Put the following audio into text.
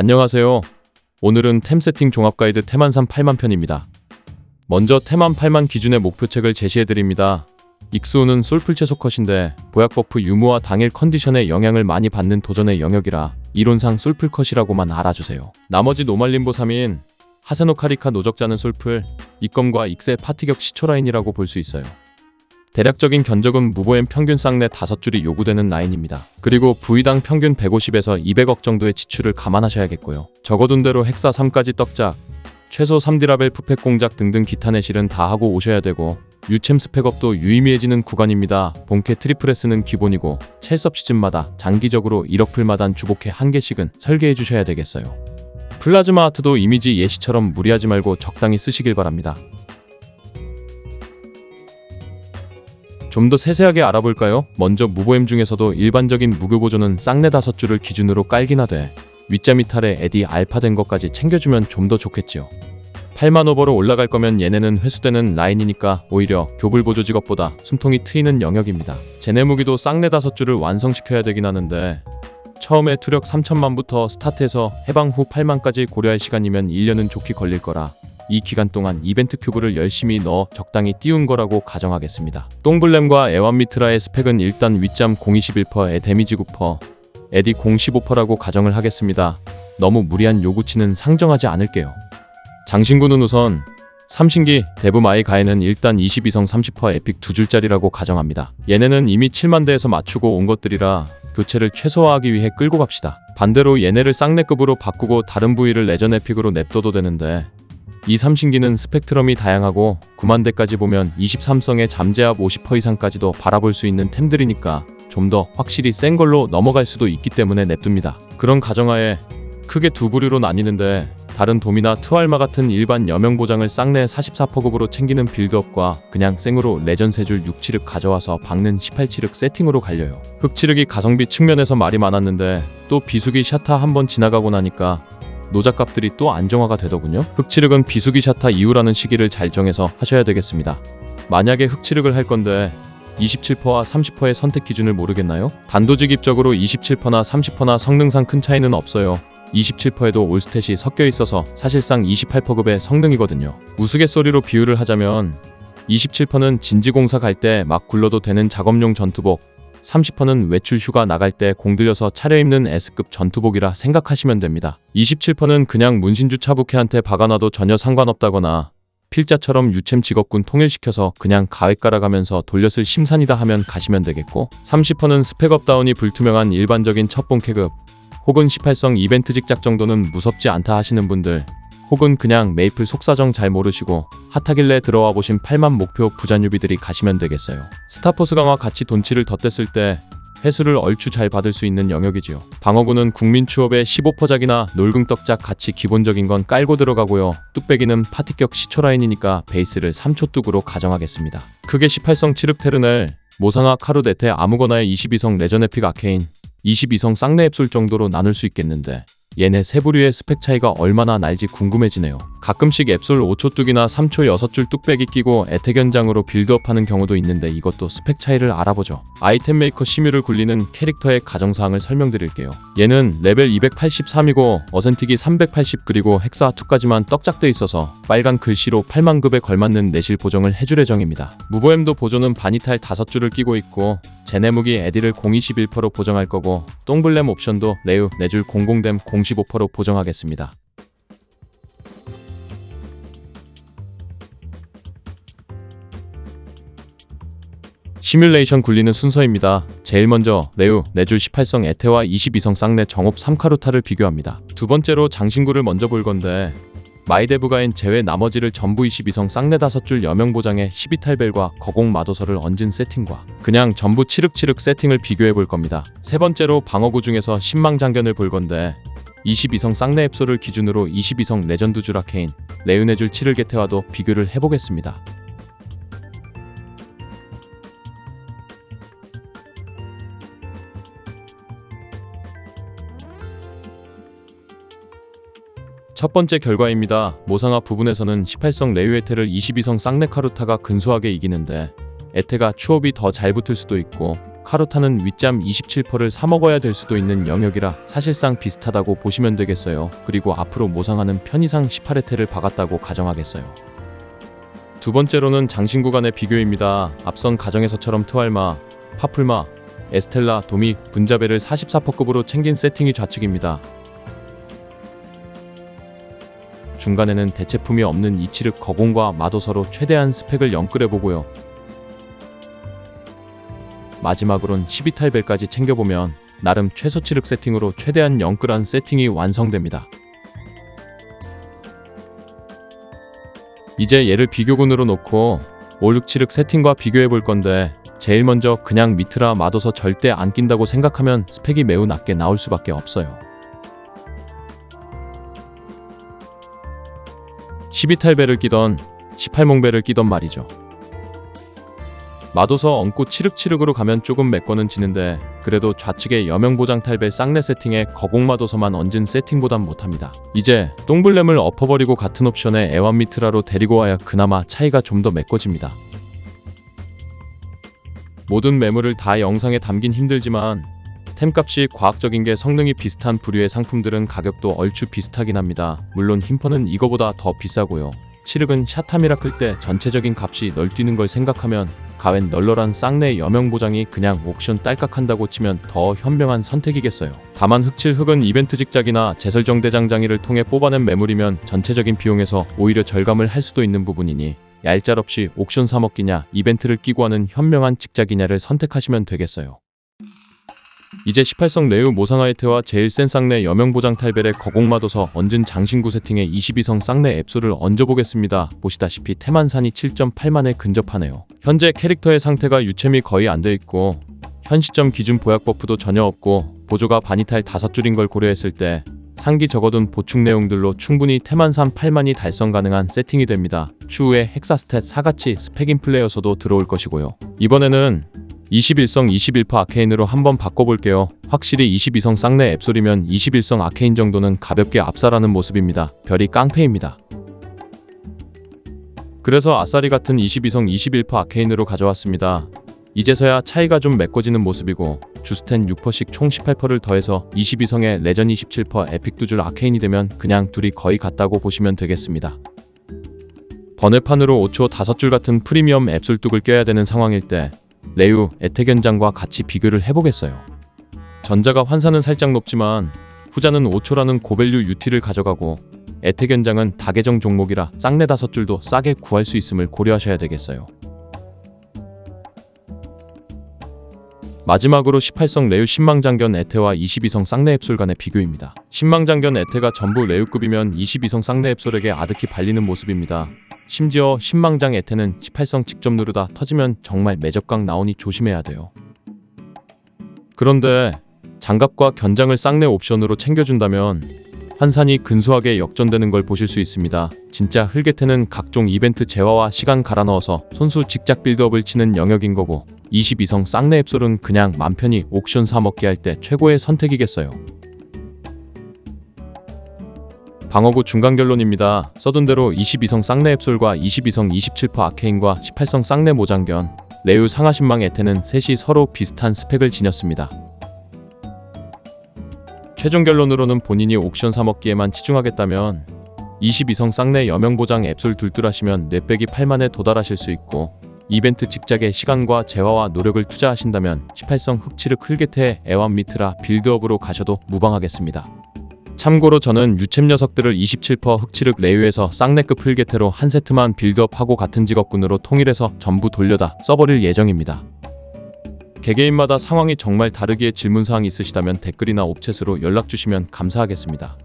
안녕하세요. 오늘은 템 세팅 종합 가이드 태만산 8만 편입니다. 먼저 태만 8만 기준의 목표책을 제시해 드립니다. 익스우는 솔플 채소 컷인데 보약 버프 유무와 당일 컨디션에 영향을 많이 받는 도전의 영역이라 이론상 솔플 컷이라고만 알아주세요. 나머지 노말림보 3인 하세노 카리카 노적자는 솔플, 입검과 익세 파티격 시초라인이라고 볼 수 있어요. 대략적인 견적은 무보엠 평균 쌍내 5줄이 요구되는 라인입니다. 그리고 부위당 평균 150에서 200억 정도의 지출을 감안하셔야겠고요. 적어둔 대로 헥사 3까지 떡작, 최소 3디라벨 푸펙 공작 등등 기타 내실은 다 하고 오셔야 되고 유챔 스펙업도 유의미해지는 구간입니다. 본캐 트리플S는 기본이고 첼섭 시즌마다 장기적으로 1억 풀마단 주복해 한 개씩은 설계해 주셔야 되겠어요. 플라즈마 아트도 이미지 예시처럼 무리하지 말고 적당히 쓰시길 바랍니다. 좀 더 세세하게 알아볼까요? 먼저 무보엠 중에서도 일반적인 무교 보조는 쌍내 다섯 줄을 기준으로 깔긴 하되 윗잠 이탈에 에디 알파 된 것까지 챙겨주면 좀 더 좋겠지요. 8만 오버로 올라갈 거면 얘네는 회수되는 라인이니까 오히려 교불 보조 직업보다 숨통이 트이는 영역입니다. 제네 무기도 쌍내 다섯 줄을 완성시켜야 되긴 하는데 처음에 투력 3천만부터 스타트해서 해방 후 8만까지 고려할 시간이면 1년은 좋게 걸릴 거라 이 기간 동안 이벤트 큐브를 열심히 넣어 적당히 띄운 거라고 가정하겠습니다. 똥블렘과 에완미트라의 스펙은 일단 윗잠 021%에 데미지 9%, 에디 015%라고 가정을 하겠습니다. 너무 무리한 요구치는 상정하지 않을게요. 장신구는 우선 삼신기 대부 마이 가에는 일단 22성 30% 에픽 두 줄짜리라고 가정합니다. 얘네는 이미 7만 대에서 맞추고 온 것들이라 교체를 최소화하기 위해 끌고 갑시다. 반대로 얘네를 쌍내급으로 바꾸고 다른 부위를 레전 에픽으로 냅둬도 되는데 이 삼신기는 스펙트럼이 다양하고 9만 대까지 보면 23성의 잠재압 50% 이상까지도 바라볼 수 있는 템들이니까 좀 더 확실히 센 걸로 넘어갈 수도 있기 때문에 냅둡니다. 그런 가정하에 크게 두 부류로 나뉘는데 다른 돔이나 트왈마 같은 일반 여명 보장을 쌍내 44%급으로 챙기는 빌드업과 그냥 생으로 레전 3줄 6치륵 가져와서 박는 18치륵 세팅으로 갈려요. 흑치륵이 가성비 측면에서 말이 많았는데 또 비수기 샤타 한번 지나가고 나니까 노작값들이 또 안정화가 되더군요. 흑치륵은 비수기 샤타 이후라는 시기를 잘 정해서 하셔야 되겠습니다. 만약에 흑치륵을 할 건데 27%와 30%의 선택 기준을 모르겠나요? 단도직입적으로 27%나 30%나 성능상 큰 차이는 없어요. 27%에도 올스탯이 섞여 있어서 사실상 28%급의 성능이거든요. 우스갯소리로 비유를 하자면 27%는 진지공사 갈 때 막 굴러도 되는 작업용 전투복, 30%는 외출 휴가 나갈 때 공들여서 차려입는 S급 전투복이라 생각하시면 됩니다. 27%는 그냥 문신주 차부캐한테 박아놔도 전혀 상관없다거나 필자처럼 유챔 직업군 통일시켜서 그냥 가획 깔아가면서 돌렸을 심산이다 하면 가시면 되겠고 30%는 스펙업 다운이 불투명한 일반적인 첫본 캐급 혹은 18성 이벤트 직 작 정도는 무섭지 않다 하시는 분들 혹은 그냥 메이플 속사정 잘 모르시고 핫하길래 들어와 보신 8만 목표 부자 뉴비들이 가시면 되겠어요. 스타포스 강화 같이 돈치를 덧댔을 때 회수를 얼추 잘 받을 수 있는 영역이지요. 방어구는 국민 추업의 15%작이나 놀궁떡작 같이 기본적인 건 깔고 들어가고요. 뚝배기는 파티격 시초 라인이니까 베이스를 3초 뚝으로 가정하겠습니다. 크게 18성 치륵테르넬, 모상아 카루데테 아무거나의 22성 레전에픽 아케인, 22성 쌍내 앱솔 정도로 나눌 수 있겠는데 얘네 세 부류의 스펙 차이가 얼마나 날지 궁금해지네요. 가끔씩 앱솔 5초 뚝이나 3초 6줄 뚝배기 끼고 에테견장으로 빌드업하는 경우도 있는데 이것도 스펙 차이를 알아보죠. 아이템 메이커 심유를 굴리는 캐릭터의 가정사항을 설명드릴게요. 얘는 레벨 283이고 어센틱이 380 그리고 헥사 2까지만 떡작돼 있어서 빨간 글씨로 8만급에 걸맞는 내실 보정을 해줄 예정입니다. 무보엠도 보조는 바니탈 5줄을 끼고 있고 제네무기 에디를 021%로 보정할 거고 똥블렘 옵션도 레우 4줄 00댐 015%로 보정하겠습니다. 시뮬레이션 굴리는 순서입니다. 제일 먼저 레우 4줄 18성 에테와 22성 쌍내 정옵 3카루타를 비교합니다. 두 번째로 장신구를 먼저 볼 건데 마이데브가인 제외 나머지를 전부 22성 쌍내 5줄 여명 보장에 12탈벨과 거공 마도서를 얹은 세팅과 그냥 전부 치륵치륵 세팅을 비교해 볼 겁니다. 세 번째로 방어구 중에서 신망장견을 볼 건데 22성 쌍내 앱소를 기준으로 22성 레전드 주라케인, 레은의 줄 7을 게테와도 비교를 해보겠습니다. 첫 번째 결과입니다. 모상화 부분에서는 18성 레유 에테를 22성 쌍네카루타가 근소하게 이기는데 에테가 추업이 더 잘 붙을 수도 있고 카루타는 윗잠 27%를 사먹어야 될 수도 있는 영역이라 사실상 비슷하다고 보시면 되겠어요. 그리고 앞으로 모상하는 편이상 18회테를 박았다고 가정하겠어요. 두 번째로는 장신 구 간의 비교입니다. 앞선 가정에서처럼 트왈마, 파풀마, 에스텔라, 도미, 분자베를 44%급으로 챙긴 세팅이 좌측입니다. 중간에는 대체품이 없는 이치륵 거공과 마도서로 최대한 스펙을 영끌해보고요. 마지막으론 12탈벨까지 챙겨보면 나름 최소 치륵 세팅으로 최대한 영끌한 세팅이 완성됩니다. 이제 얘를 비교군으로 놓고 5, 6, 7흑 세팅과 비교해 볼 건데 제일 먼저 그냥 미트라 마도서 절대 안 낀다고 생각하면 스펙이 매우 낮게 나올 수밖에 없어요. 12탈배를 끼던 18몽배를 끼던 말이죠. 마도서 얹고 치륵치륵으로 가면 조금 메꿔는 지는데 그래도 좌측에 여명보장 탈배 쌍내 세팅에 거공마도서만 얹은 세팅보단 못합니다. 이제 똥블렘을 엎어버리고 같은 옵션에 애완 미트라로 데리고 와야 그나마 차이가 좀 더 메꿔집니다. 모든 매물을 다 영상에 담긴 힘들지만 템값이 과학적인 게 성능이 비슷한 부류의 상품들은 가격도 얼추 비슷하긴 합니다. 물론 힘퍼는 이거보다 더 비싸고요. 칠흑은 샤타미라클 때 전체적인 값이 널뛰는 걸 생각하면 가웬 널널한 쌍내 여명 보장이 그냥 옥션 딸깍한다고 치면 더 현명한 선택이겠어요. 다만 흑칠 흑은 이벤트 직작이나 재설정 대장장이를 통해 뽑아낸 매물이면 전체적인 비용에서 오히려 절감을 할 수도 있는 부분이니 얄짤 없이 옥션 사먹기냐 이벤트를 끼고 하는 현명한 직작이냐를 선택하시면 되겠어요. 이제 18성 레우 모상하이테와 제일 센 쌍내 여명보장 탈벨의 거공마도서 얹은 장신구 세팅에 22성 쌍내 앱소를 얹어보겠습니다. 보시다시피 태만산이 7.8만에 근접하네요. 현재 캐릭터의 상태가 유챔이 거의 안 돼 있고 현 시점 기준 보약 버프도 전혀 없고 보조가 바니탈 5줄인 걸 고려했을 때 상기 적어둔 보충 내용들로 충분히 태만산 8만이 달성 가능한 세팅이 됩니다. 추후에 헥사스탯 4같이 스펙인 플레이어서도 들어올 것이고요. 이번에는 21성 21퍼 아케인으로 한번 바꿔볼게요. 확실히 22성 쌍내 앱솔이면 21성 아케인 정도는 가볍게 압살하는 모습입니다. 별이 깡패입니다. 그래서 아싸리 같은 22성 21퍼 아케인으로 가져왔습니다. 이제서야 차이가 좀 메꿔지는 모습이고 주스텐 6퍼씩 총 18퍼를 더해서 22성에 레전 27퍼 에픽 두 줄 아케인이 되면 그냥 둘이 거의 같다고 보시면 되겠습니다. 번외판으로 5초 5줄 같은 프리미엄 앱솔뚝을 껴야 되는 상황일 때 레유, 에테견장과 같이 비교를 해보겠어요. 전자가 환산은 살짝 높지만 후자는 5초라는 고밸류 UT를 가져가고 에테견장은 다계정 종목이라 쌍내 다섯 줄도 싸게 구할 수 있음을 고려하셔야 되겠어요. 마지막으로 18성 레유 신망장견 에테와 22성 쌍내 앱솔 간의 비교입니다. 신망장견 에테가 전부 레유급이면 22성 쌍내 앱솔에게 아득히 발리는 모습입니다. 심지어 신망장 에테는 18성 직접 누르다 터지면 정말 매접각 나오니 조심해야 돼요. 그런데 장갑과 견장을 쌍내 옵션으로 챙겨준다면 환산이 근소하게 역전되는 걸 보실 수 있습니다. 진짜 흑에테는 각종 이벤트 재화와 시간 갈아 넣어서 손수 직작 빌드업을 치는 영역인 거고 22성 쌍내 앱솔은 그냥 맘 편히 옥션 사 먹기 할 때 최고의 선택이겠어요. 방어구 중간 결론입니다. 써둔 대로 22성 쌍내 앱솔과 22성 27퍼 아케인과 18성 쌍내 모장견, 레유 상하신망 에테는 셋이 서로 비슷한 스펙을 지녔습니다. 최종 결론으로는 본인이 옥션 사먹기에만 치중하겠다면 22성 쌍내 여명보장 앱솔 둘둘하시면 뇌빼기 8만에 도달하실 수 있고 이벤트 직작에 시간과 재화와 노력을 투자하신다면 18성 흑치륵 흑게테 애완 미트라 빌드업으로 가셔도 무방하겠습니다. 참고로 저는 유챔 녀석들을 27퍼 흑치륵 레유에서 쌍내급 흑게테로 한 세트만 빌드업하고 같은 직업군으로 통일해서 전부 돌려다 써버릴 예정입니다. 개개인마다 상황이 정말 다르기에 질문사항 있으시다면 댓글이나 옵챗으로 연락 주시면 감사하겠습니다.